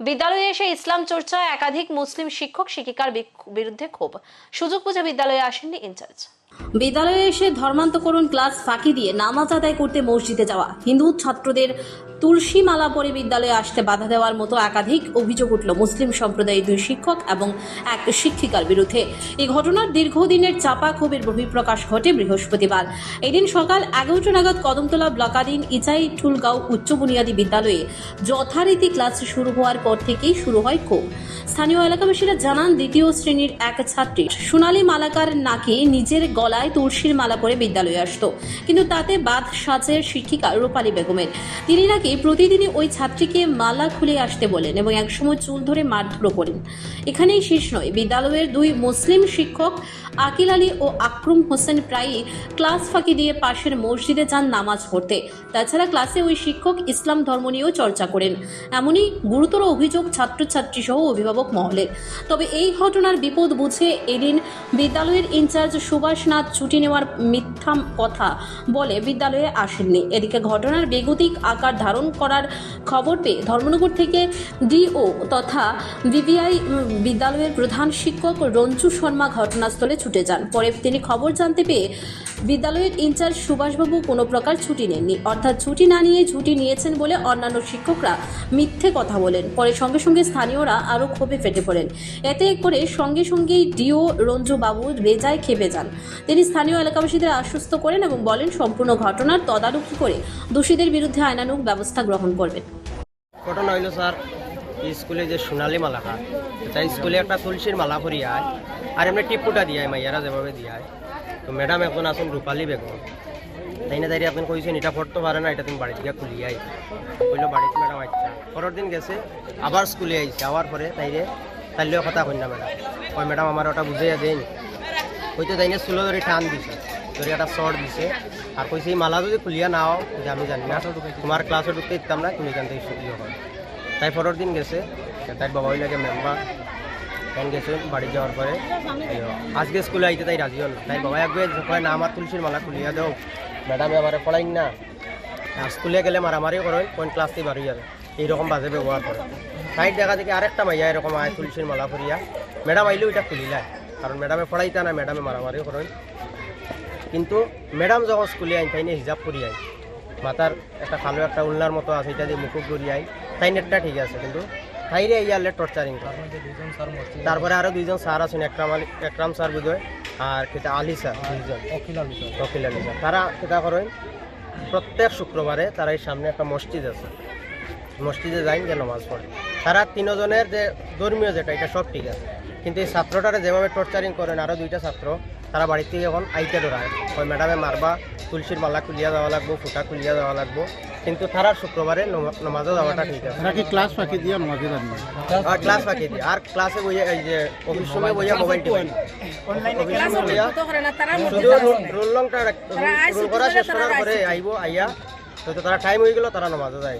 বিদ্যালয়ে এসে ইসলাম চর্চায় একাধিক মুসলিম শিক্ষক শিক্ষিকার বিরুদ্ধে ক্ষোভ। সুযোগ বুঝে বিদ্যালয়ে আসেননি ইনচার্জ। বিদ্যালয়ে এসে ধর্মান্তকরণ ক্লাস ফাঁকি দিয়ে নামাজ আদায় করতে মসজিদে যাওয়া। হিন্দু ছাত্রদের তুলসী মালা পরে বিদ্যালয়ে আসতে বাধা দেওয়ার মতো একাধিক অভিযোগ উঠল মুসলিম সম্প্রদায়ের দুই শিক্ষক এবং এক শিক্ষিকার বিরুদ্ধে। এই ঘটনার দীর্ঘদিনের চাপা ক্ষোভের বহিঃপ্রকাশ ঘটে বৃহস্পতিবার। এদিন সকাল এগারোটা নাগাদ কদমতলা ব্লকাধীন ইচাই টুলগাঁও উচ্চ বুনিয়াদী বিদ্যালয়ে যথারীতি ক্লাস শুরু হওয়ার পর থেকেই শুরু হয় ক্ষোভ। স্থানীয় এলাকাবাসীরা জানান দ্বিতীয় শ্রেণির এক ছাত্রী সোনালী মালাকার নাকি নিজের গলায় তুলসীর মালা পরে বিদ্যালয়ে আসতো। কিন্তু তাতে বাদ সাজের শিক্ষিকা রূপালী বেগমের। তিনি নাকি প্রতিদিনই ওই ছাত্রীকে মালা খুলে আসতে বলেন এবং একসময় চুল ধরে মারধরও করেন। এখানেই শেষ নয়, বিদ্যালয়ের দুই মুসলিম শিক্ষক আকিল আলী ও আকরুম হোসেন প্রায়ই ক্লাস ফাঁকি দিয়ে পাশের মসজিদে যান নামাজ পড়তে। তাছাড়া ক্লাসে ওই শিক্ষক ইসলাম ধর্ম নিয়েও চর্চা করেন। এমনই গুরুতর অভিযোগ ছাত্রছাত্রী সহ অভিভাবক মহলের। তবে এই ঘটনার বিপদ বুঝে এদিন বিদ্যালয়ের ইনচার্জ সুভাষ নাথ ছুটি নেওয়ার মিথ্যা কথা বলে বিদ্যালয়ে আসেননি। এদিকে ঘটনার বেগতিক আকার ধারণ করার খবর পেয়ে ধর্মনগর থেকে ডিও তথা বিবিআই বিদ্যালয়ের প্রধান শিক্ষক রঞ্জু শর্মা ঘটনাস্থলে ছুটে যান। পরে তিনি খবর জানতে পেয়ে বিদ্যালয়ের ইনচার্জ সুভাষবাবু কোনো প্রকার ছুটি নেননি। অর্থাৎ ছুটি না নিয়ে ছুটি নিয়েছেন বলে অন্যান্য শিক্ষকরা মিথ্যে কথা বলেন। পরে সঙ্গে সঙ্গে স্থানীয়রা আরও ক্ষোভে ফেটে পড়েন। এতে করে সঙ্গে সঙ্গেই ডিও রঞ্জু বাবু বেজায় খেপে যান। তিনি স্থানীয় এলাকাবাসীদের আশ্বস্ত করেন এবং বলেন, সম্পূর্ণ ঘটনার তদারকি করে দোষীদের বিরুদ্ধে আইনানুগ ব্যবস্থা গ্রহণ করবেন। ঘটনা হইল, স্যার স্কুলে যে সোনালি মালা খায় তাই স্কুলে একটা তুলসীর মালা করি আয়, আর এমনি টিপুটা দিয়ে মাইয়ারা যেভাবে দিয়ে তো ম্যাডাম এখন আসুন রূপালী বেগম। তাই না, তাই আপনি কইছেন, এটা পড়তে পারে না, এটা তুমি বাড়ি থেকে খুলিয়ে আই কইলো, বাড়িতে ম্যাডাম আচ্ছা পরের দিন গেছে, আবার স্কুলে আইছে আবার পরে তাইরে তাইলেও কথা কই না ম্যাডাম। ওই ম্যাডাম, আমার ওটা বুঝাইয়া দেন। হয়তো তাই না স্কুলে ধরে টান দিছে ধরে একটা শর্ট দিছে। আর কইছে এই মালা যদি খুলিয়া নাও যে আমি জানি না। তোমার ক্লাসে ঢুকতে দিতাম না তুমি এখান থেকে ছুটিও হয়? তাই পরের দিন গেছে তাই বাবা লাগে মেম্বার তাই গেছে বাড়ি যাওয়ার পরে আজকে স্কুলে আইতে তাই রাজি হল। তাই বাবা একবার কয় না আমার তুলসীর মালা খুলিয়া দাও। ম্যাডামে আমার পড়াই না। স্কুলে গেলে মারামারি করেন কোন ক্লাস থেকে বাড়ি যাবে এইরকম বাজে ব্যবহার করে সাইড দেখা দেখি আরেকটা মাইয়া এরকম আয় তুলসীর মালা করিয়া ম্যাডাম আইলেও এটা খুলিলা। কারণ ম্যাডামে পড়াইতা না ম্যাডামে মারামারি করেন কিন্তু ম্যাডাম যখন স্কুলে আইন তাই নিয়ে হিজাব করি আইন মাথার একটা কালো একটা উল্লার মতো আছে এটা দিয়ে মুকুট করি আইন তাই নেটটা ঠিক আছে কিন্তু তাইরে ইয়ারলে টর্চারিং করে তারপরে আরও দুইজন স্যার আছেন একরাম আলী একরাম স্যার বিজয় আর কিতা আলী স্যার দুইজন। অখিল আলী স্যার তারা কিতা করেন প্রত্যেক শুক্রবারে তারা এই সামনে একটা মসজিদ আছে। মসজিদে যাই যে নামাজ পড়ে। তারা তিনজনের যে ধর্মীয় যেটা এটা সব ঠিক আছে। কিন্তু এই ছাত্রটারে যেভাবে টর্চারিং করেন আরও দুইটা ছাত্র তারা বাড়ি থেকে এখন আইতে ডরায় ওই ম্যাডামে মারবা তুলসীর মালা খুলিয়া দেওয়া লাগবো ফুটা খুলিয়া দেওয়া লাগবো। কিন্তু তারা শুক্রবারে নমা- নমাজও যাওয়াটা ঠিক আছে। নাকি ক্লাস ফাঁকি দিয়ে আনবে আর ক্লাস বাকি দিয়ে আর ক্লাসে বইয়া এই যে অফিস সময় বইয়া মোবাইল টিপেন অফিস সময় বইয়া শুধু রোল লংটা রোল করা শেষ করার পরে আইব আইয়া তো তারা টাইম হয়ে গেল তারা নমাজও যায়